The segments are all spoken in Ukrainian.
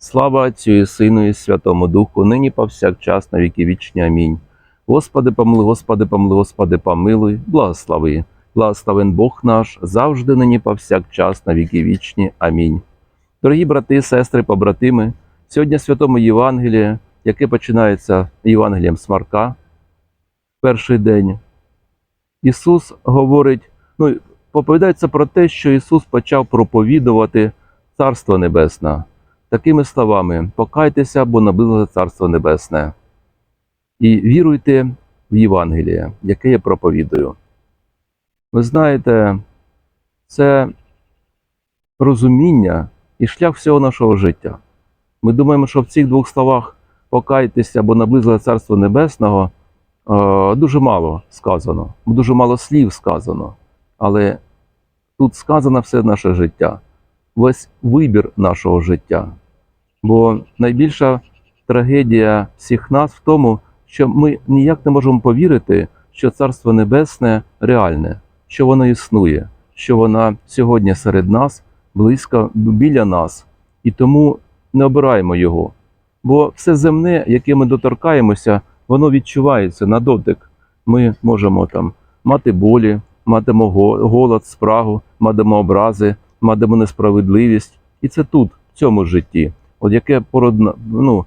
Слава Отцю і Сину і Святому Духу, нині повсякчас на віки вічні. Амінь. Господи, помилуй, Господи, помилуй, Господи, помилуй, благослови. Благословен Бог наш, завжди нині повсякчас на віки вічні. Амінь. Дорогі брати сестри, побратими, сьогодні Святому Євангелії, яке починається Євангелієм Смарка, перший день, Ісус говорить, ну, поповідається про те, що Ісус почав проповідувати Царство Небесне такими словами: покайтеся, бо наблизило Царство Небесне. І віруйте в Євангеліє, яке я проповідую. Ви знаєте, це розуміння і шлях всього нашого життя. Ми думаємо, що в цих двох словах покайтеся, бо наблизило Царство Небесного е, дуже мало сказано, дуже мало слів сказано. Але тут сказано все наше життя, весь вибір нашого життя. Бо найбільша трагедія всіх нас в тому, що ми ніяк не можемо повірити, що Царство Небесне реальне, що воно існує, що воно сьогодні серед нас, близько біля нас, і тому не обираємо його. Бо все земне, яке ми доторкаємося, воно відчувається на дотик. Ми можемо там мати болі, матимо голод, спрагу, матимо образи, матимо несправедливість. І це тут, в цьому житті, от яке породна, ну,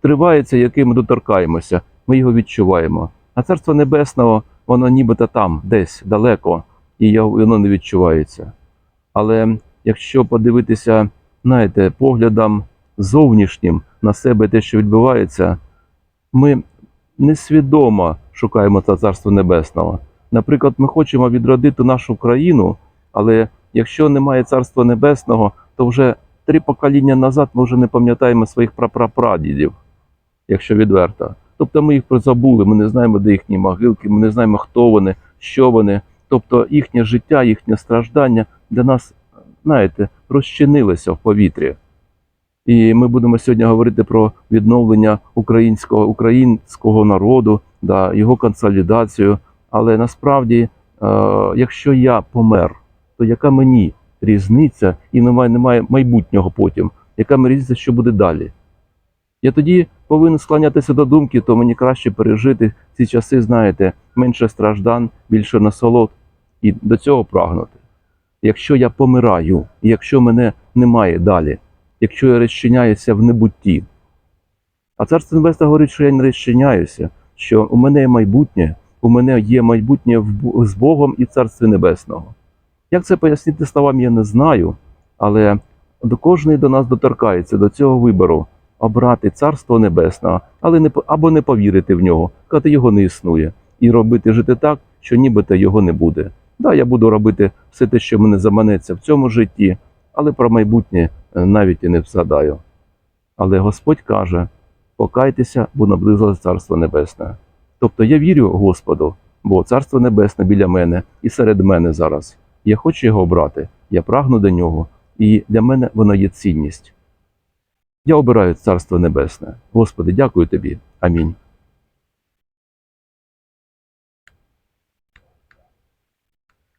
тривається, яке ми доторкаємося, ми його відчуваємо. А царство небесного, воно нібито там, десь далеко, і воно не відчувається. Але якщо подивитися, знаєте, поглядом зовнішнім на себе те, що відбувається, ми несвідомо шукаємо це царство небесного. Наприклад, ми хочемо відродити нашу країну, але якщо немає царства небесного, то вже три покоління назад ми вже не пам'ятаємо своїх прапрапрадідів, якщо відверто. Тобто ми їх забули, ми не знаємо, де їхні могилки, ми не знаємо, хто вони, що вони. Тобто їхнє життя, їхнє страждання для нас, знаєте, розчинилося в повітрі. І ми будемо сьогодні говорити про відновлення українського, українського народу, да, його консолідацію. Але насправді, е, якщо я помер, то яка мені різниця і немає, немає майбутнього потім? Яка мені різниця, що буде далі? Я тоді повинен склонятися до думки, то мені краще пережити ці часи, знаєте, менше страждан, більше насолод і до цього прагнути. Якщо я помираю, якщо мене немає далі, якщо я розчиняюся в небутті. А Царство Небесне говорить, що я не розчиняюся, що у мене є майбутнє, у мене є майбутнє з Богом і Царстві Небесного. Як це пояснити словами, я не знаю, але до кожної до нас доторкається до цього вибору обрати Царство Небесного, але не або не повірити в нього, казати його не існує, і робити жити так, що нібито його не буде. Да, я буду робити все те, що мене заманеться в цьому житті, але про майбутнє е, навіть і не згадаю. Але Господь каже: покайтеся, бо наблизилось Царство Небесне. Тобто я вірю Господу, бо Царство Небесне біля мене і серед мене зараз. Я хочу його обрати, я прагну до нього, і для мене воно є цінність. Я обираю Царство Небесне. Господи, дякую тобі. Амінь.